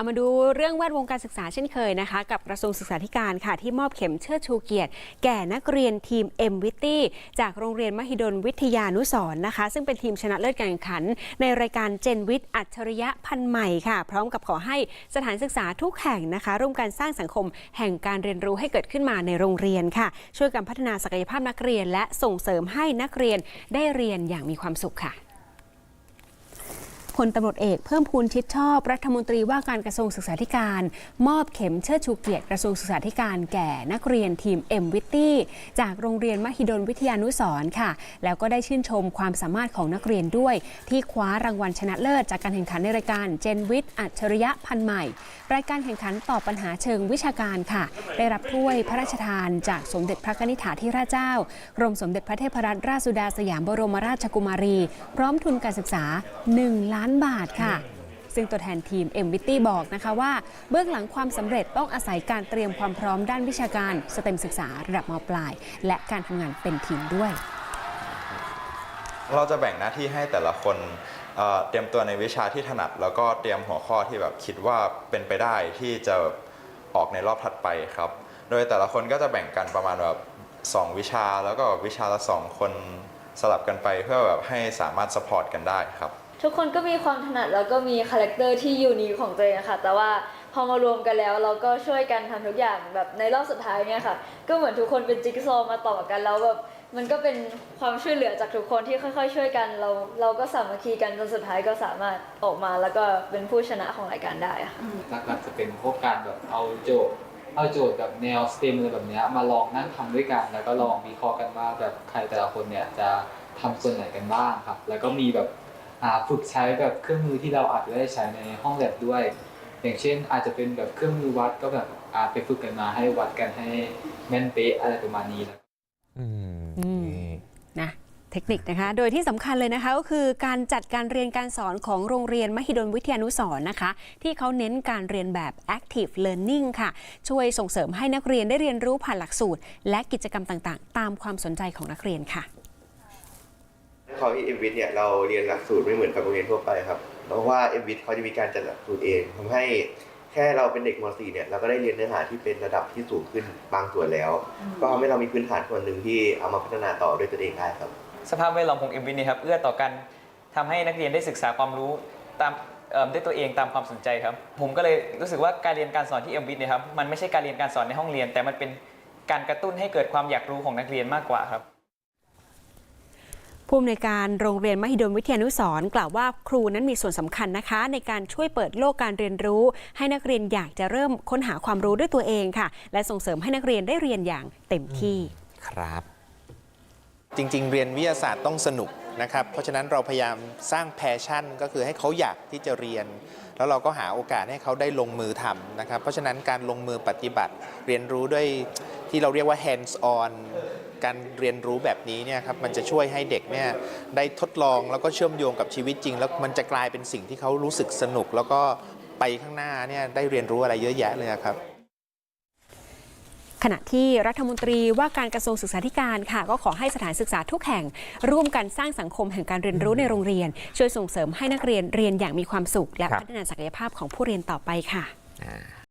เอามาดูเรื่องแวดวงการศึกษาเช่นเคยนะคะ กับกระทรวงศึกษาธิการค่ะ ที่มอบเข็มเชิดชูเกียรติ แก่นักเรียนทีม m w i t t y จากโรงเรียนมหิดลวิทยานุสร์นะคะ ซึ่งเป็นทีมชนะเลิศการแข่งขัน ในรายการเจนวิทย์อัจฉริยะพันใหม่ค่ะ พร้อมกับขอให้สถานศึกษาทุกแห่งนะคะ ร่วมกันสร้างสังคมแห่งการเรียนรู้ให้เกิดขึ้นมาในโรงเรียนค่ะ ช่วยกันพัฒนาศักยภาพนักเรียน และส่งเสริมให้นักเรียนได้เรียนอย่างมีความสุขค่ะ ลตำรวจเอกเพิ่มพูนชิดชอบรัฐมนตรีว่าการกระทรวงศึกษาธิการ มอบเข็มเชิดชูเกียรติกระทรวงศึกษาธิการแก่นักเรียนทีม m w i t t y จากโรงเรียนมหิดลวิทยานุสร์ค่ะ แล้วก็ได้ชื่นชมความสามารถของนักเรียนด้วย ที่คว้ารางวัลชนะเลิศจากการแข่งขันในรายการเจนวิทย์อัจฉริยะพันใหม่ รายการแข่งขันตอบปัญหาเชิงวิชาการค่ะ ได้รับถ้วยพระราชทานจากสมเด็จพระนิธิาธิราชเจ้ากรมสมเด็จพระเทพรัตนราชสุดาสยามบรมราชกุมารี พร้อมทุนการศึกษา 1 ล้านบาทค่ะ ซึ่งตัวแทนทีม m w i t t y บอกนะคะว่า เบื้องหลังความสำเร็จต้องอาศัยการเตรียมความพร้อมด้านวิชาการสเต็มศึกษาระดับมปลาย และการทำงานเป็นทีมด้วยเราจะแบ่งหน้าที่ให้แต่ละคนเอ่อเตรียมตัวในวิชาที่ถนัด แล้วก็เตรียมหัวข้อที่แบบคิดว่าเป็นไปได้ที่จะออกในรอบถัดไปครับ โดยแต่ละคนก็จะแบ่งกันประมาณแบบสองวิชา แล้วก็วิชาละสองคนสลับกันไปเพื่อแบบให้สามารถสปอร์ตกันได้ครับ ทุกคนก็มีความถนัดแล้วก็มีคาแรคเตอร์ที่ยูนิคของตัวเองค่ะ แต่ว่าพอมารวมกันแล้วเราก็ช่วยกันทำทุกอย่างแบบในรอบสุดท้ายเนี่ยค่ะ ก็เหมือนทุกคนเป็นจิ๊กซอว์มาต่อกันแล้วแบบมันก็เป็นความช่วยเหลือจากทุกคนที่ค่อยๆ ช่วยกัน เราเราก็สามัคคีกันจนสุดท้ายก็สามารถออกมาแล้วก็เป็นผู้ชนะของรายการได้ค่ะ หลักๆจะเป็นพวกการแบบเอาโจทย์เอาโจทย์แบบแนวสเต็มอะไรแบบเนี้ยมาลองนั่งทำด้วยกัน แล้วก็ลองวิเคราะห์กันว่าแบบใครแต่ละคนเนี่ยจะทำส่วนไหนกันบ้างครับ แล้วก็มีแบบ ฝึกใช้แบบเครื่องมือที่เราอาจจะได้ใช้ในห้องแลบด้วย อย่างเช่นอาจจะเป็นแบบเครื่องมือวัดก็แบบอ่าไปฝึกกันมาให้วัดกันให้แม่นเป๊ะอะไรประมาณนี้อืมอืมนี่นะเทคนิคนะคะ โดยที่สำคัญเลยนะคะก็คือการจัดการเรียนการสอนของโรงเรียนมหิดลวิทยานุสรณ์นะคะ ที่เขาเน้นการเรียนแบบ active learning ค่ะ ช่วยส่งเสริมให้นักเรียนได้เรียนรู้ผ่านหลักสูตร และกิจกรรมต่างๆ ตามความสนใจของนักเรียนค่ะ เขาที่เอ็มวิทเนี่ยเราเรียนหลักสูตรไม่เหมือนกับโรงเรียนทั่วไปครับเพราะว่าเอ็มวิทเขาจะมีการจัดหลักสูตรเองทำให้แค่เราเป็นเด็กม .4 เนี่ยเราก็ได้เรียนเนื้อหาที่เป็นระดับที่สูงขึ้นบางส่วนแล้ว ก็ทำให้เรามีพื้นฐานส่วนหนึ่งที่เอามาพัฒนาต่อด้วยตัวเองได้ครับ สภาพแวดล้อมของ m อ็มนี่ครับเอื้อต่อกันทำให้นักเรียนได้ศึกษาความรู้ตามเอิ่มด้วยตัวเองตามความสนใจครับ ผมก็เลยรู้สึกว่าการเรียนการสอนที่ m อ็มเนี่ยครับมันไม่ใช่การเรียนการสอนในห้องเรียน แต่มันเป็นการกระตุ้นให้เกิดความอยากรู้ของนักเรียนมากกว่าครับ ผู้อำนวยการโรงเรียนมหิดลวิทยานุสรณ์กล่าวว่าครูนั้นมีส่วนสำคัญนะคะ ในการช่วยเปิดโลกการเรียนรู้ ให้นักเรียนอยากจะเริ่มค้นหาความรู้ด้วยตัวเองค่ะ และส่งเสริมให้นักเรียนได้เรียนอย่างเต็มที่ครับ จริง ๆ เรียนวิทยาศาสตร์ต้องสนุกนะครับ เพราะฉะนั้นเราพยายามสร้างแพชชั่น ก็คือให้เขาอยากที่จะเรียน แล้วเราก็หาโอกาสให้เขาได้ลงมือทำนะครับ เพราะฉะนั้นการลงมือปฏิบัติเรียนรู้ด้วยที่เราเรียกว่า hands on การเรียนรู้แบบนี้เนี่ยครับมันจะช่วยให้เด็กเนี่ยได้ทดลองแล้วก็เชื่อมโยงกับชีวิตจริง แล้วมันจะกลายเป็นสิ่งที่เขารู้สึกสนุก แล้วก็ไปข้างหน้าเนี่ยได้เรียนรู้อะไรเยอะแยะเลยครับขณะที่รัฐมนตรีว่าการกระทรวงศึกษาธิการค่ะ ก็ขอให้สถานศึกษาทุกแห่ง ร่วมกันสร้างสังคมแห่งการเรียนรู้ในโรงเรียน ช่วยส่งเสริมให้นักเรียนเรียนอย่างมีความสุข และพัฒนาศักยภาพของผู้เรียนต่อไปค่ะ